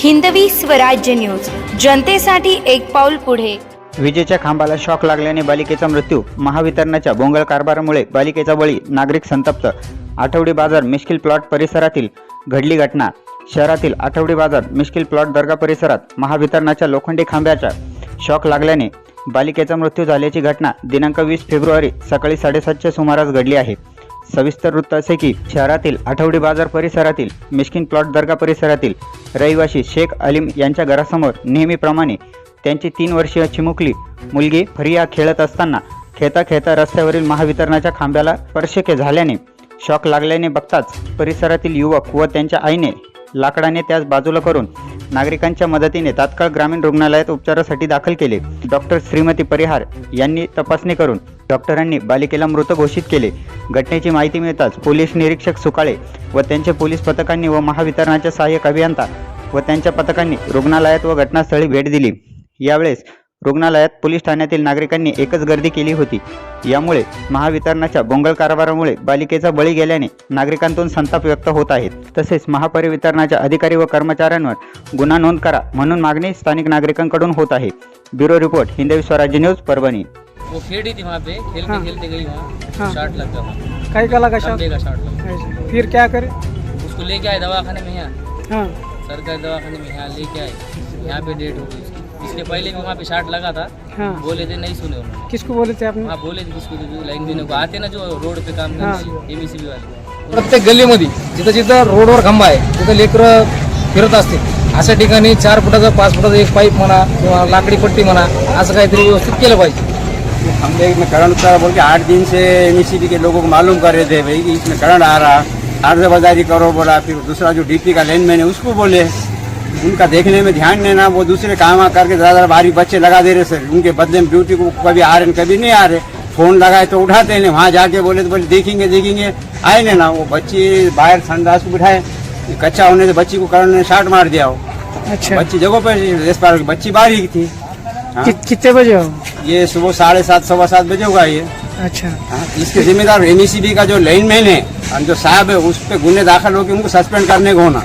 Hindavi Swarajya news. जनतेसाठी एक पाऊल पुढे. विजेच्या खांबाला शॉक लागल्याने बालिकेचा मृत्यू. महावितरणाच्या बोंगळ कारभारामुळे बालिकेचा बळी नागरिक संतप्त. आठवडी बाजार मिश्किल प्लॉट परिसरातील घडली घटना. शहरातील आठवडी बाजार मिश्किल प्लॉट दर्गा परिसरात महावितरणाच्या लोखंडी खांब्याच्या शॉक लागल्याने बालिकेचा मृत्यू झाल्याची घटना दिनांक वीस फेब्रुवारी सकाळी साडेसातच्या सुमारास घडली आहे. सविस्तर वृत्त असे की शहरातील आठवडी बाजार परिसरातील मिश्किन प्लॉट दर्गा परिसरातील रहिवासी शेख अलीम यांच्या घरासमोर नेहमीप्रमाणे त्यांची तीन वर्षीय चिमुकली मुलगी फरिया खेळत असताना खेळता खेळता रस्त्यावरील महावितरणाच्या खांब्याला स्पर्शके झाल्याने शॉक लागल्याने बघताच परिसरातील युवक व त्यांच्या आईने लाकडाने त्यास बाजूला करून नागरिकांच्या मदतीने तात्काळ ग्रामीण रुग्णालयात उपचारासाठी दाखल केले. डॉक्टर श्रीमती परिहार यांनी तपासणी करून डॉक्टरांनी बालिकेला मृत घोषित केले. घटनेची माहिती मिळताच पोलीस निरीक्षक सुकाळे व त्यांच्या पोलीस पथकांनी व महावितरणाच्या सहाय्यक अभियंता व त्यांच्या पथकांनी रुग्णालयात व घटनास्थळी भेट दिली. यावेळेस रुग्णालयात पोलीस ठाण्यातील नागरिकांनी एकच गर्दी केली होती. यामुळे महावितरणाच्या बोंगळ कारभारामुळे बालिकेचा बळी गेल्याने नागरिकांतून संताप व्यक्त होत आहेत तसेच महापरिवितरणाच्या अधिकारी व कर्मचाऱ्यांवर गुन्हा नोंद करा म्हणून मागणी स्थानिक नागरिकांकडून होत आहे. Bureau report Hindavi Swarajya news Parbhani. वो खेल रही थी वहाँ पे खेलते हाँ। खेलते गई वहाँ. हाँ। शॉट लग गया वहाँ. कई का लगा शॉट खंबे का शॉट लगा ऐसे। फिर क्या करे? उसको लेके आए दवाखाने में यहाँ. हाँ. सरकारी दवाखाने में यहाँ लेके आए. यहाँ पे डेट हो गई इसके पहले भी वहाँ पे शॉट लगा था। हाँ। बोले थे नहीं सुने उन्होंने। किसको बोले थे आपने? वहाँ बोले थे किसको लाइन देने को। आते ना जो रोड पे काम हाँ। करते वाले। प्रत्येक गल्लीमध्ये जिथं जिथं रोडवर खांबा आहे तिथं लेकरं फिरत असतील अशा ठिकाणी चार फुटाचा पाच फुटाचा एक पाईप म्हणा किंवा लाकडी पट्टी म्हणा असं काहीतरी व्यवस्थित केलं पाहिजे. हम लोग में करंट उतारा बोल के आठ दिन से एम के लोगों को मालूम कर रहे थे भाई कि इसमें करंट आ रहा अर्धबाजारी करो बोला फिर दूसरा जो डीपी का लाइनमैन है उसको बोले. उनका देखने में ध्यान देना वो दूसरे काम आ करके ज़्यादा भारी बच्चे लगा दे रहे सर। उनके बदले में ड्यूटी को कभी आ रहे हैं, कभी नहीं आ रहे। फ़ोन लगाए तो उठाते नहीं वहाँ जाके बोले तो बोले देखेंगे देखेंगे। आए नहीं ना वो बच्ची बाहर संडास को बिठाए कच्चा होने से बच्ची को करंट ने शार्ट मार दिया हो अच्छा। बच्ची जगह पर रेस पार बच्ची बारीक थी। हाँ। कि, कितने बजे हो? ये सुबह साढ़े सात सवा सात बजे होगा ये। अच्छा। हाँ, इसके जिम्मेदार एमईसीबी का जो लाइनमैन है जो साहब है उस पर गुन्हे दाखिल होकर उनको सस्पेंड करने को होना।